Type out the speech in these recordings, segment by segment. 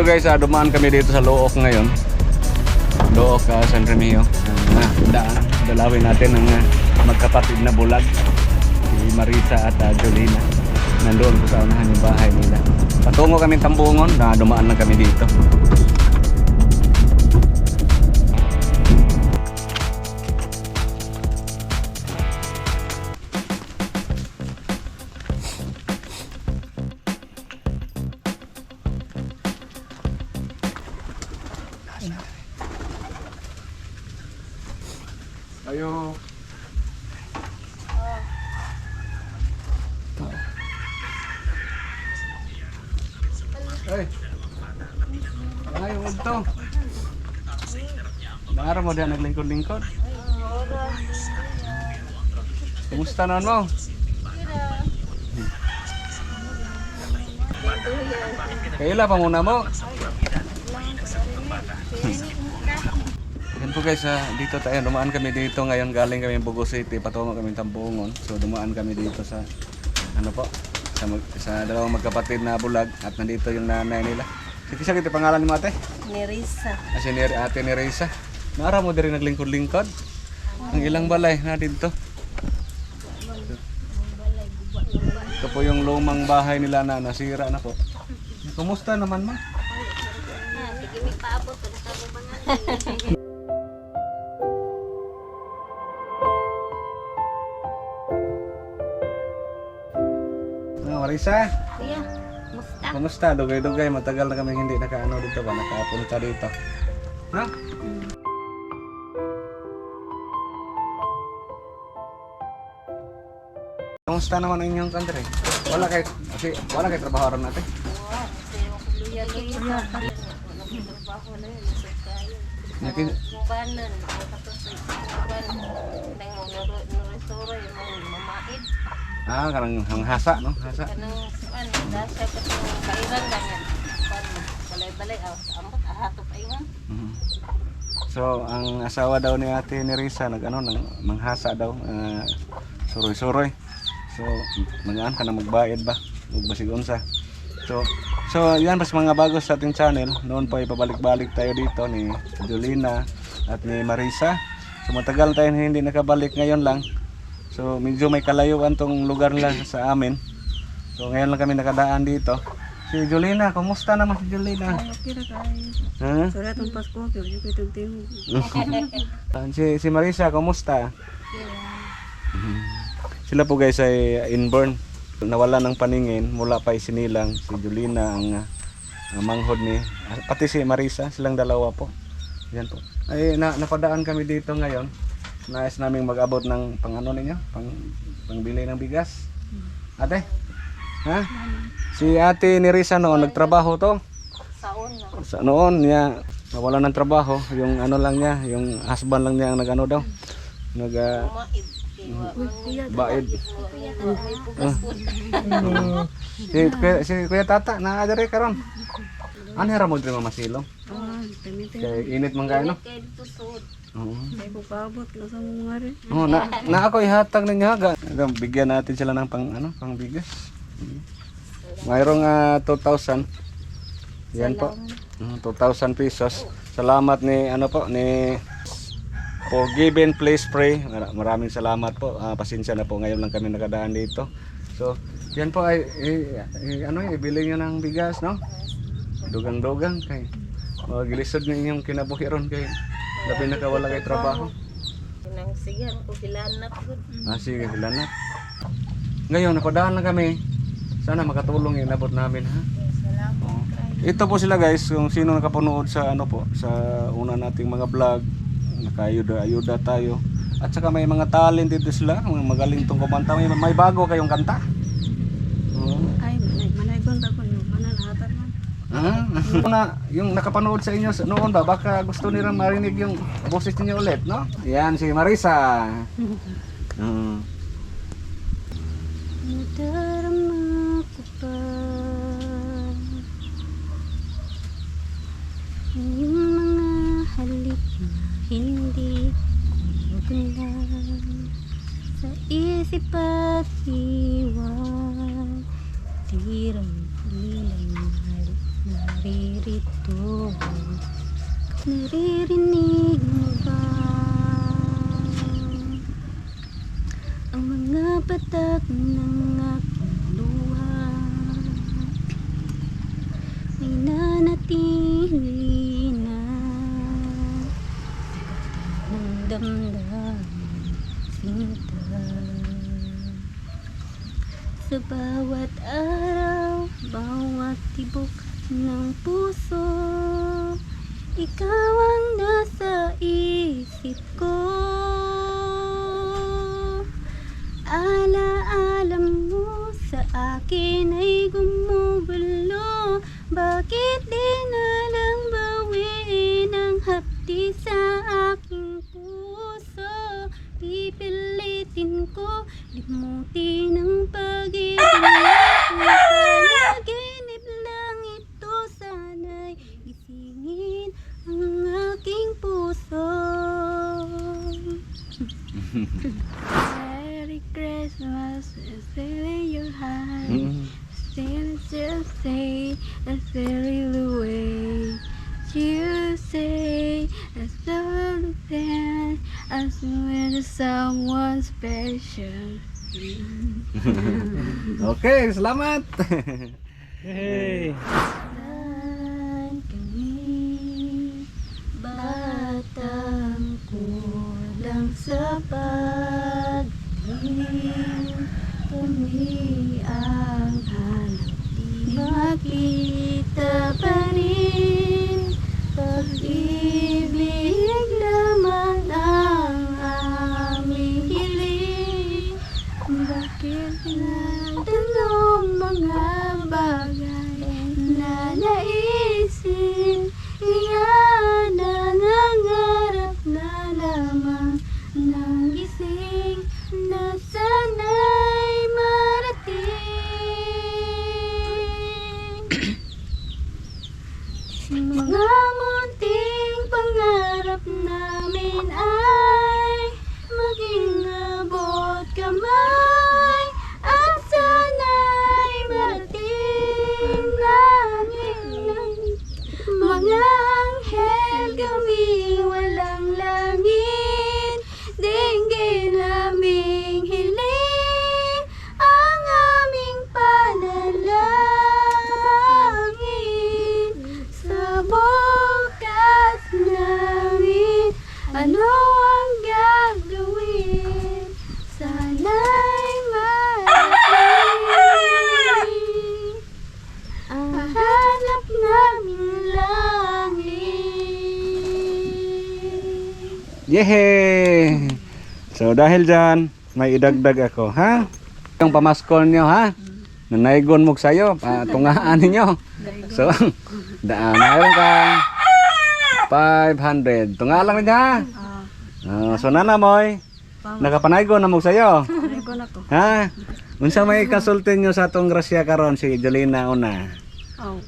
Hello guys, ah, dumaan kami dito sa Look ngayon. Look, ah, San Remio. Ah, daan, dalawin natin ang ah, magkapatid na bulag. Si Marisa at ah, Jolina. Nandoon sa unahan yung bahay nila. Patungo kami Tambungon, na dumaan lang kami dito. Ayo. Ay. Ay, huwag to. Naara mo diyan naglingkod-lingkod. Kumusta naman mo? Kaila pa muna mo. Yan po guys, ah, dito tayo. Dumaan kami dito ngayon. Galing kami Bugo City. Patungo kami Tampungon. So dumaan kami dito sa ano po? Sa, mag, sa dalawang magkapatid na bulag. At nandito yung nanay nila. Sige siya kita pangalan mo ate? Ni Risa. Ah, si Neri- ate ni Reza. Nara mo din naglingkod-lingkod. Ang ilang balay na dito. Ito po yung lumang bahay nila na nasira na po. Kumusta naman ma? Sige, may paabot. Pagkatapos Marisa, Kuya, musta? kumusta? Dugay-dugay, matagal na kami hindi nakaano dito ba? Nakapunta dito. No? Kumusta naman ang inyong country? Wala kay kasi wala kay trabaho ron natin. Nakin Kubanan. Tapos sa kubanan. Nang nurestoro yung mga mamaid. Ah karang hang hasa no, hasa. Kanang ano, nasa pa sa kairan lang yan. Paano? Balay-balay. Ah, amot. Ahato pa iwan. Mhm. So, ang asawa daw ni Ate ni Risa nag ano nang manghasa daw, ah, suroy-suroy. So, magaan ka na magbayad ba? Magbasig unsa. So, so yan mas mga bago sa ating channel. Noon pa ipabalik-balik tayo dito ni Jolina at ni Marisa. So, matagal tayo hindi nakabalik ngayon lang. So, medyo may kalayuan tong lugar nila sa amin. So, ngayon lang kami nakadaan dito. Si Jolina, kumusta naman si Jolina? Okay ra kay. Ha? Surat ang Pasko, pero yung kitang timo. Ah, si, si Marisa, kumusta? Mhm. Sila po guys ay inborn. Nawala ng paningin mula pa isinilang si Julina ang uh, manghod ni pati si Marisa, silang dalawa po. Yan po. Ay na, napadaan kami dito ngayon. Nais naming mag-abot ng pang ano ninyo, pang pangbili ng bigas. Ate? Ha? Si ate ni Risa noon nagtrabaho to. Saon na. Sa noon niya nawala ng trabaho, yung ano lang niya, yung husband lang niya ang nagano daw. Nag. Kaya, baid. po. Si kuya, si kuya tata na adere karon. Ano hira mo diri masilong? Ah. Kay init man kayo no? Oo. Kay ko paabot na sa mga rin. Oh, na na ako ihatag ninyo ha. Ga- Bigyan natin sila ng pang ano, pang bigas. Mm. Mayroong ah, 2,000. Yan po. Mm, 2,000 pesos. Salamat ni ano po ni Forgiven Place Pray. Mara- Maraming salamat po. Ah, pasensya na po ngayon lang kami nakadaan dito. So, yan po ay i- i- ano ibili niyo ng bigas, no? Dugang-dugang kay magilisod na inyong kinabuhi ron kay labi na kawala kay trabaho. Nang sigan ko gilanap gud. Ah, sige, wala na. Ngayon, napadaan na kami. Sana makatulong yung inabot namin, ha? Salamat. Oo. Ito po sila guys, kung sino nakapanood sa ano po, sa una nating mga vlog, nakayuda-ayuda tayo. At saka may mga talent dito sila, mga magaling tong kumanta. May, may bago kayong kanta. Oo. Ay, manay, manay gon ko yung manan hatan man. Ah, na, yung nakapanood sa inyo noon ba, baka gusto nila marinig yung boses niyo ulit, no? Yan, si Marisa. Mm. Nadarama ko pa Yung mga halik na hindi maganda Sa isip at iwan Tirang naririto Naririnig mo ba? Ang mga patak ng aking luha. May nanatili na. Ng damdamin sinta. Sa bawat araw Bawat tibok ng puso. Ikaw ang nasa isip ko. Alaala mo sa akin ay gumugulo. Bakit di na lang bawiin ang hapdi sa aking puso? Pipilitin ko limutin ang Merry Christmas, and silly your high. Mm. you say, and silly away. You say, a so then, I swear to someone special. okay, selamat! hey. natin ang mga bagay na naisip Iyan na nangarap na lamang ng gising na sana'y marating. Mga munting pangarap namin ay maging Yehey! So dahil dyan, may idagdag ako, ha? Yung pamaskol nyo, ha? Nanaygon mo sa'yo, patungaan ninyo. So, da, mayroon kang 500. Tunga lang ninyo, ha? Ah, so nana moy, nakapanaygon na mo sa'yo. Ha? Unsa may kasulti nyo sa atong grasya karon si Jolina una? Oh,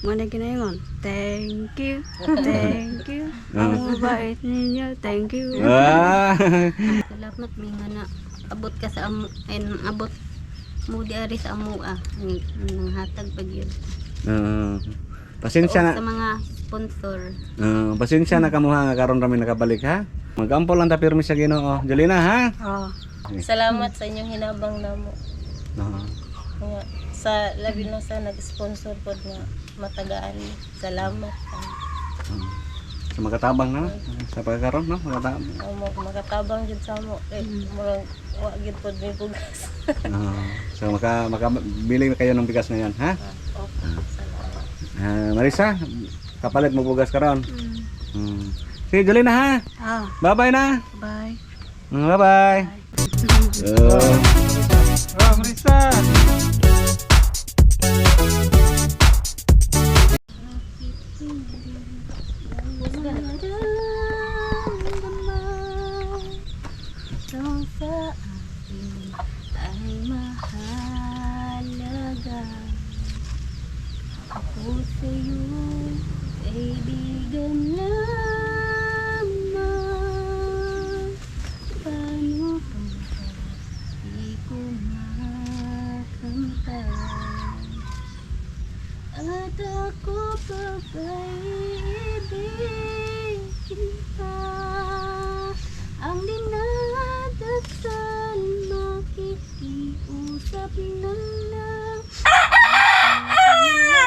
muna ginayon. Thank you, thank you. Ang mabait ninyo, thank you. Ah. Salamat mi nga na abot ka sa amo, ay nang abot mo di ari sa amo ah. Ni- Nang hatag pag yun. Ah, pasensya na. Sa mga sponsor. Ah, pasensya na kamuha nga karon rami nakabalik ha. Magampo lang ta pirmi sa Ginoo. Jolina ha? Oh. Salamat sa inyong hinabang namo. Oo. Nga, sa labi na sa nag-sponsor po nga matagaan. Salamat. So makatabang na sa pagkaron no? Makatabang. Ang mo makatabang jud sa mo. Eh, murag wa gid pod may bugas. Ah, so maka makabili kayo ng bigas ngayon ha? Okay, salamat. Ah, Marisa, kapalit mo bugas karon. Hmm. Sige Jolina ha. Ah, Bye-bye na. bye. Mm, Bye-bye. Oh. Oh, Marisa. At ako pa pag-ibig kita? Ang dinadasan makikiusap na lang.